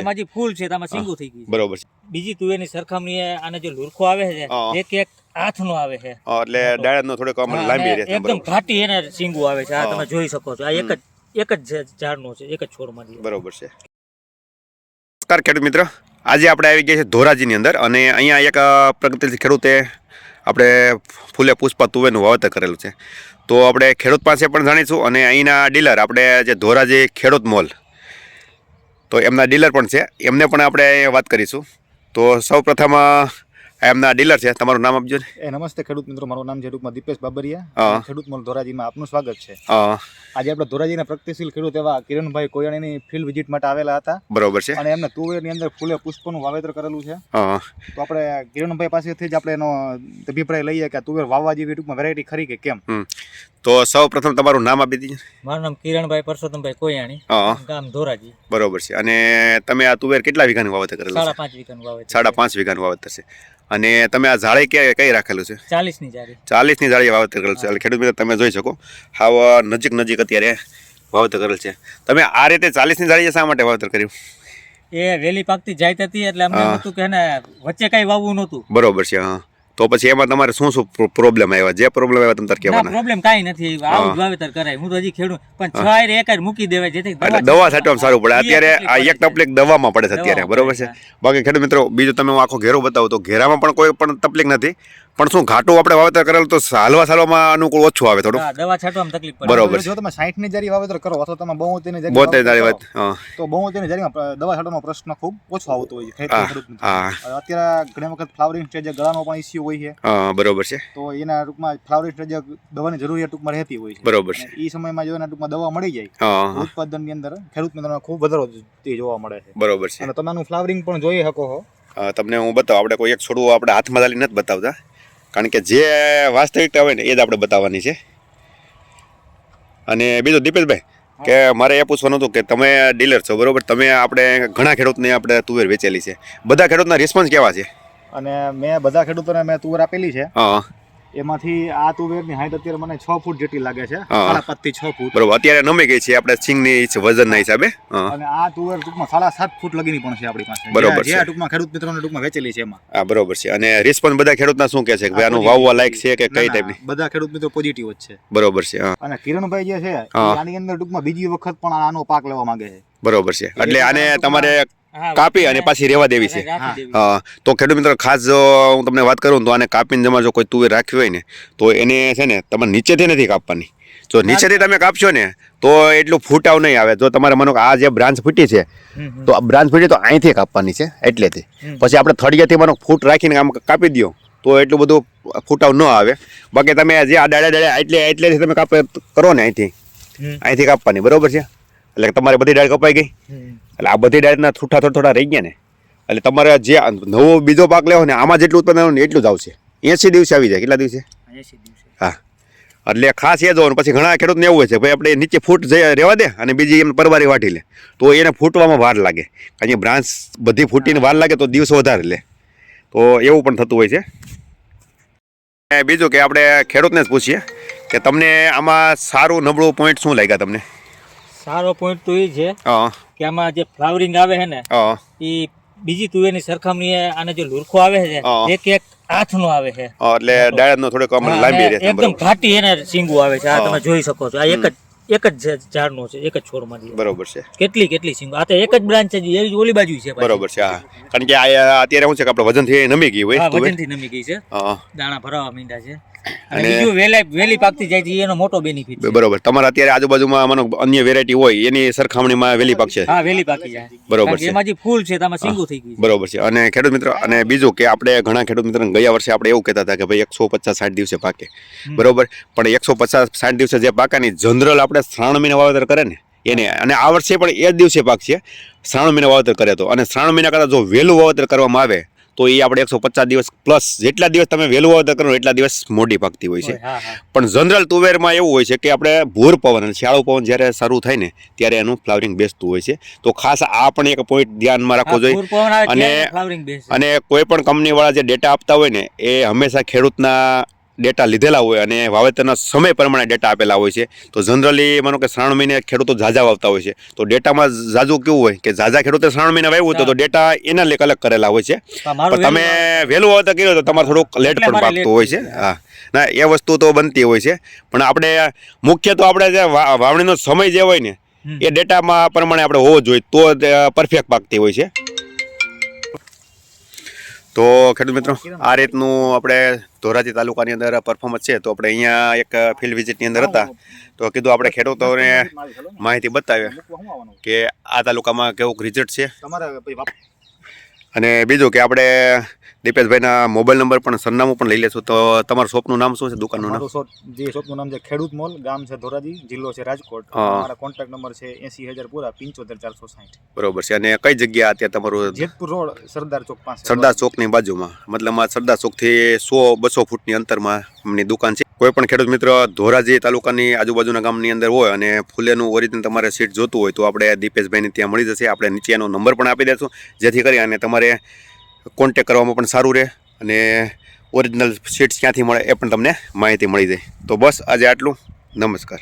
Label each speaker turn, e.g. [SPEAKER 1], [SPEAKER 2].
[SPEAKER 1] એમાં જે ફૂલ છે તેમાં સિંગુ થઈ ગયું
[SPEAKER 2] બરોબર છે.
[SPEAKER 1] બીજી તુવેરની સરખામણીએ આને જે લુરખો આવે છે. એક એક હાથનો આવે છે.
[SPEAKER 2] એટલે ડાળનો થોડો
[SPEAKER 1] કમ
[SPEAKER 2] લાંબી રહે
[SPEAKER 1] એકદમ ઘાટી એને સિંગુ આવે છે આ તમે જોઈ શકો છો. આ એક જ એક જ ઝાડનો છે એક જ છોડમાંથી
[SPEAKER 2] બરોબર છે. નમસ્કાર ખેડૂત મિત્ર. આજે આપણે આવી ગયા છે ધોરાજીની અંદર અને અહીંયા એક પ્રગતિશીલ ખેડૂતે આપણે ફૂલે પુષ્પા તુવેરનું વાવેતર કરેલું છે. તો આપણે ખેડૂત પાસે પણ જાણીશું અને અહીંના ડીલર આપણે જે ધોરાજી ખેડૂત મોલ તો એમના ડીલર પણ છે. એમને પણ આપણે વાત કરીશું. તો સૌ પ્રથમ એમના ડીલર છે. તમારું નામ આપજો ને.
[SPEAKER 3] નમસ્તે ખેડૂત મિત્રો મારું નામ છે ટૂંકમાં દીપેશ બાબરિયા. ખેડૂત મોલ ધોરાજીમાં આપનું સ્વાગત છે. આજે આપણે ધોરાજીના પ્રગતિશીલ ખેડૂત એવા કિરણભાઈ કોયાણીની ફિલ્ડ વિઝિટ માટે આવેલા હતા.
[SPEAKER 2] બરોબર છે.
[SPEAKER 3] અને એમને તુવેરની અંદર ફૂલે પુષ્પનું વાવેતર કરેલું છે. તો આપણે કિરણભાઈ પાસેથી જ આપણે એનો અભિપ્રાય લઈએ કે તુવેર વાવવા જેવી ટૂંકમાં વેરાયટી ખરી કે કેમ?
[SPEAKER 2] તો સૌ પ્રથમ તમારું નામ આપી દીજે
[SPEAKER 1] મારું નામ કિરણભાઈ પરસોત્તમભાઈ કોયાણી. ગામ ધોરાજી.
[SPEAKER 2] બરોબર છે. અને તમે આ તુવેર કેટલા વીઘાનું વાવેતર કરેલું છે?
[SPEAKER 1] સાડા પાંચ વીઘાનું વાવેતર
[SPEAKER 2] સાડા પાંચ વીઘાનું વાવેતર છે. અને તમે આ જાળે ક્યાં કઈ રાખેલું છે?
[SPEAKER 1] ચાલીસની
[SPEAKER 2] ચાલીસની જાળી વાવેતર કરેલું છે. એટલે ખેડૂત મિત્રો તમે જોઈ શકો હાવ નજીક નજીક અત્યારે વાવેતર કરેલ છે. તમે આ રીતે ચાલીસની જાળીએ શા માટે વાવેતર કર્યું?
[SPEAKER 1] એ વેલી પાકતી જાય હતી એટલે અમને હતું કે વચ્ચે કઈ વાવવું નહોતું.
[SPEAKER 2] બરોબર છે હા. તો પછી એમાં તમારે શું શું પ્રોબ્લેમ આવ્યા? જે પ્રોબ્લેમ આવ્યા તમે તાર કહેવાના.
[SPEAKER 1] પ્રોબ્લેમ કાંઈ નથી. આવું વાવેતર કરાય. હું તો હજી ખેડૂત. પણ છ હારે એક હારે મૂકી દેવાય જેથી
[SPEAKER 2] એટલે દવા છાંટવામાં સારું પડે. અત્યારે આ એક તકલીફ દવામાં પડે છે અત્યારે બરોબર છે?
[SPEAKER 1] છે.
[SPEAKER 2] બાકી ખેડૂત મિત્રો બીજો તમે હું આખો ઘેરો બતાવું તો ઘેરામાં પણ કોઈ પણ તકલીફ નથી. પણ શું ઘાટું આપણે વાવેતર કરેલું તો હાલવા સાલવામાં અનુકૂળ ઓછું આવે થોડું
[SPEAKER 1] દવા છાંટવામાં તકલીફ પડે.
[SPEAKER 2] બરોબર.
[SPEAKER 3] જો તમે 60 ની જારી વાવેતર કરો અથવા તમે 72 ની જારી
[SPEAKER 2] બોતેર
[SPEAKER 3] જારી
[SPEAKER 2] વાત
[SPEAKER 3] તો 72 ની જારીમાં દવા છાંટવાનો પ્રશ્ન ખૂબ ઓછો આવતો હોય છે. અત્યારે ઘણી વખત ફ્લાવરિંગ સ્ટેજે ગળાનો પણ ઇસ્યુ હોય છે.
[SPEAKER 2] હા બરોબર છે.
[SPEAKER 3] તો એના ટૂંકમાં ફ્લાવરિંગ સ્ટેજે દવાની જરૂરિયાત ટૂંકમાં રહેતી હોય છે.
[SPEAKER 2] બરોબર છે.
[SPEAKER 3] એ સમયમાં જો એના ટૂંકમાં દવા મળી જાય ઉત્પાદનની અંદર ખેડૂત મિત્રોને ખૂબ વધારો તે જોવા મળે છે.
[SPEAKER 2] બરોબર છે.
[SPEAKER 3] અને તમારું ફ્લાવરિંગ પણ જોઈ શકો છો
[SPEAKER 2] તમને હું બતાવું આપણે કોઈ એક છોડવું આપણે હાથમાં ચાલી નથી બતાવતા. કારણ કે જે વાસ્તવિકતા હોય ને એ જ આપણે બતાવવાની છે. અને બીજું દીપેશભાઈ કે મારે એ પૂછવાનું હતું કે તમે ડીલર છો બરોબર? તમે આપણે ઘણા ખેડૂતને આપણે તુવેર વેચેલી છે. બધા ખેડૂતના રિસ્પોન્સ કેવા છે?
[SPEAKER 3] અને મેં બધા ખેડૂતોને મેં તુવેર આપેલી છે.
[SPEAKER 2] હા.
[SPEAKER 3] એમાંથી આ તુવેરની હાઈટ અત્યારે મને છ ફૂટ જેટલી લાગે છે. સાડા પાંચથી છ ફૂટ.
[SPEAKER 2] બરોબર. અત્યારે નમી ગઈ છે. આપણે સિંગની વજનના હિસાબે.
[SPEAKER 3] અને આ તુવેર ટૂંકમાં સાડા સાત ફૂટ લગીની પણ છે આપણી પાસે.
[SPEAKER 2] બરોબર છે.
[SPEAKER 3] આ ટૂંકમાં ખેડૂત મિત્રોને ટૂંકમાં વેચેલી છે એમાં.
[SPEAKER 2] હા બરોબર છે. અને રિસ્પોન્સ બધા ખેડૂતના શું કે છે? કે આનું વાવવા લાયક છે કે કઈ
[SPEAKER 3] ના,
[SPEAKER 2] ટાઈપની
[SPEAKER 3] બધા ખેડૂત મિત્રો પોઝિટિવ જ છે.
[SPEAKER 2] બરોબર છે
[SPEAKER 3] અને કિરણભાઈ જે છે આની અંદર ટૂંકમાં બીજી વખત પણ આનો પાક લેવા માંગે છે.
[SPEAKER 2] બરોબર છે. એટલે આને તમારે કાપી અને પાછી રેવા દેવી છે. તો ખેડૂત મિત્રો ખાસ જો હું તમને વાત કરું તો આને કાપીને જમા જો કોઈ તુવેર રાખવી હોય ને તો એને છે ને તમારે નીચેથી નથી કાપવાની. જો નીચેથી તમે કાપશો ને તો એટલું ફૂટાવ નહીં આવે. જો તમારે માનો કે આ જે બ્રાન્ચ ફૂટી છે. તો આ બ્રાન્ચ ફૂટી તો અહીંથી કાપવાની છે એટલેથી. પછી આપણે થળિયાથી માનો ફૂટ રાખીને આમ કાપી દો તો એટલું બધું ફૂટાવ ન આવે. બાકી તમે જે આ દાડે દાડે એટલે એટલેથી તમે કાપે કરો ને અહીંથી. અહીંથી કાપવાની બરોબર છે? એટલે તમારે બધી ડાળ કપાઈ ગઈ. એટલે આ બધી ડાયટના છૂટા થોડા થોડા રહી ગયા ને. એટલે તમારે જે નવો બીજો પાક લેવો ને આમાં જેટલું ઉત્પાદન આવે ને એટલું જ આવશે. એંસી દિવસે આવી જાય. કેટલા દિવસે? હા. એટલે ખાસ એ જોવાનું પછી ઘણા ખેડૂતને એવું હોય છે ભાઈ આપણે નીચે ફૂટ જઈ રહેવા દે અને બીજી એમ પરવારી વાટી લે. તો એને ફૂટવામાં વાર લાગે. કારણ કે બ્રાન્ચ બધી ફૂટીને વાર લાગે તો દિવસો વધારે લે. તો એવું પણ થતું હોય છે. અને બીજું કે આપણે ખેડૂતને જ પૂછીએ કે તમને આમાં સારું નબળું પોઈન્ટ શું લાગ્યા તમને?
[SPEAKER 1] સારો પોઈન્ટ તો એ છે.
[SPEAKER 2] હા.
[SPEAKER 1] કે આમાં જે ફ્લાવરિંગ આવે છે ને એ બીજી તુવેરની સરખામણીએ આને જે લુરખો આવે છે એક એક હાથ નો આવે છે.
[SPEAKER 2] એટલે ડાળનો નો થોડો
[SPEAKER 1] હા,
[SPEAKER 2] લાંબી રહે
[SPEAKER 1] એકદમ ઘાટી એને સિંગુ આવે છે આ તમે જોઈ શકો છો. આ એક જ એક જ ઝાડ નો છે એક જ છોડમાંથી
[SPEAKER 2] બરોબર છે.
[SPEAKER 1] કેટલી કેટલી સિંગુ આ તો એક જ બ્રાન્ચ છે એવી ઓલી બાજુ છે
[SPEAKER 2] બરોબર છે હા. કારણ કે આ અત્યારે શું છે કે આપણે વજનથી નમી ગઈ હોય
[SPEAKER 1] વજનથી નમી ગઈ છે. દાણા ભરાવા મીંડા છે. અને બીજું વેલા વેલી પાકતી જાય છે એનો મોટો બેનિફિટ
[SPEAKER 2] બરોબર. તમારે અત્યારે આજુબાજુમાં માનો અન્ય વેરાયટી હોય એની સરખામણીમાં વેલી પાક છે?
[SPEAKER 1] હા વેલી પાકી જાય.
[SPEAKER 2] બરોબર છે.
[SPEAKER 1] એમાં જે ફૂલ છે તેમાં સિંગુ થઈ ગયું
[SPEAKER 2] બરોબર છે. અને ખેડૂત મિત્રો અને બીજું કે આપણે ઘણા ખેડૂત મિત્રો ગયા વર્ષે આપણે એવું કહેતા હતા કે ભાઈ એકસો પચાસ સાઠ દિવસે પાકે. બરોબર? પણ એકસો પચાસ સાઠ દિવસે જે પાકાની જનરલ આપણે શ્રાવણ મહિના વાવેતર કરે ને એને અને આ વર્ષે પણ એ જ દિવસે પાક છે શ્રાવણ મહિને વાવેતર કરે તો. અને શ્રાવણ મહિના કરતાં જો વહેલું વાવેતર કરવામાં આવે તો એ આપણે એકસો પચાસ દિવસ પ્લસ જેટલા દિવસ તમે વહેલું વાવેતર કરો એટલા દિવસ મોટી પાકતી હોય છે. પણ જનરલ તુવેરમાં એવું હોય છે કે આપણે ભૂર પવન અને શિયાળુ પવન જ્યારે શરૂ થાય ને ત્યારે એનું ફ્લાવરિંગ બેસતું હોય છે. તો ખાસ આ પણ એક પોઈન્ટ ધ્યાનમાં રાખવો જોઈએ. અને-. અને કોઈ પણ કંપનીવાળા જે ડેટા આપતા હોય ને એ હંમેશા ખેડૂતના ડેટા લીધેલા હોય અને વાવેતરના સમય પ્રમાણે ડેટા આપેલા હોય છે તો જનરલી માનો કે શ્રાવણ મહિને ખેડૂતો ઝાઝા વાવતા હોય છે. તો ડેટામાં ઝાઝું કેવું હોય કે ઝાઝા ખેડૂતે શ્રાવણ મહિને વાવ્યું હોય તો- ડેટા એના લેખ અલગ કરેલા હોય છે. પણ તમે વહેલું વાવતા કર્યું તો તમારે થોડુંક લેટ પણ પાકતું હોય છે. હા. ના એ વસ્તુ તો બનતી હોય છે. પણ આપણે મુખ્ય તો આપણે જે વાવણીનો સમય જે હોય ને એ ડેટામાં પ્રમાણે આપણે હોવો જોઈએ તો પરફેક્ટ પાકતી હોય છે. તો ખેડૂત મિત્રો આ રીતનું આપણે ધોરાજી તાલુકાની અંદર પરફોર્મન્સ છે. તો આપણે અહીંયા એક ફિલ્ડ વિઝિટની અંદર હતા. તો કીધું આપણે ખેડૂતોને માહિતી બતાવીએ? કે આ તાલુકામાં કેવું રિઝલ્ટ છે. અને બીજું કે આપણે દીપેશભાઈના મોબાઈલ નંબર પણ સરનામું પણ લઈ લેશું તો તમારું શોપનું નામ શું છે દુકાનનું નામ?
[SPEAKER 3] શોપ જે શોપનું નામ છે ખેડૂત મોલ ગામ છે ધોરાજી જિલ્લો છે રાજકોટ. મારા કોન્ટેક્ટ નંબર છે એસી હજાર પૂરા પંચોતેર ચારસો સાઠ
[SPEAKER 2] બરોબર છે. અને કઈ જગ્યા અત્યારે તમારું
[SPEAKER 3] જેતપુર રોડ સરદાર ચોક પાસે.
[SPEAKER 2] સરદાર ચોકની બાજુમાં. મતલબ સરદાર ચોકથી સો બસો ફૂટની અંતરમાં એમની દુકાન છે. કોઈ પણ ખેડૂત મિત્ર ધોરાજી તાલુકાની આજુબાજુના ગામની અંદર હોય અને ફૂલેનું ઓરિજિનલ તમારે સીટ જોતું હોય તો આપણે દીપેશભાઈને ત્યાં મળી જશે. આપણે નીચેનો નંબર પણ આપી દઈશું જેથી કરી અને તમારે કોન્ટેક કરવામાં પણ સારું રહે અને ઓરિજિનલ સીટ્સ ક્યાંથી મળે એ પણ તમને માહિતી મળી જાય. તો બસ આજે આટલું. નમસ્કાર.